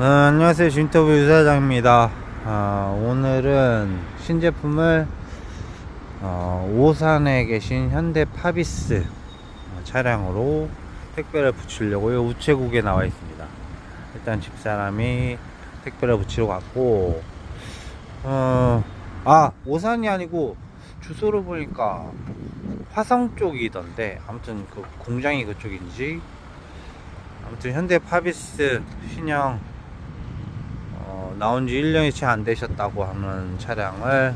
어, 안녕하세요. 진터브 유사장입니다. 어, 오늘은 신제품을 어, 오산에 계신 현대 파비스 어, 차량으로 택배를 붙이려고요 우체국에 나와 있습니다. 일단 집사람이 택배를 붙이러 갔고 어, 아 오산이 아니고 주소를 보니까 화성 쪽이던데 아무튼 그 공장이 그쪽인지 아무튼 현대 파비스 신형 어, 나온 지 1년이 채 안 되셨다고 하는 차량을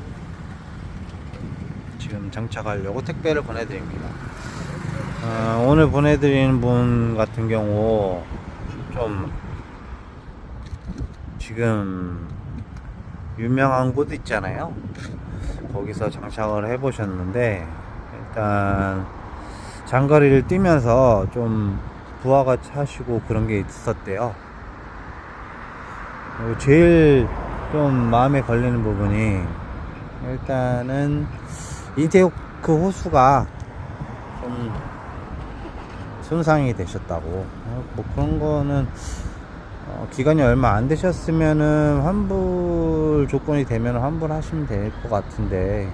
지금 장착하려고 택배를 보내드립니다. 어, 오늘 보내드리는 분 같은 경우 좀 지금 유명한 곳 있잖아요. 거기서 장착을 해보셨는데 일단 장거리를 뛰면서 좀 부하가 차시고 그런 게 있었대요. 제일 좀 마음에 걸리는 부분이 일단은 인테오크 호수가 좀 손상이 되셨다고. 어, 뭐 그런 거는 어, 기간이 얼마 안 되셨으면은 환불 조건이 되면 환불하시면 될 것 같은데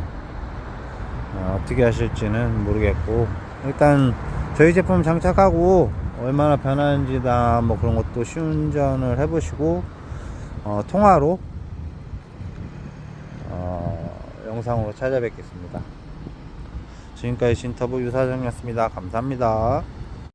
어, 어떻게 하실지는 모르겠고. 일단 저희 제품 장착하고 얼마나 변하는지나 뭐 그런 것도 시운전을 해보시고 어, 통화로 어, 영상으로 찾아뵙겠습니다. 지금까지 신터부 유사장이었습니다. 감사합니다.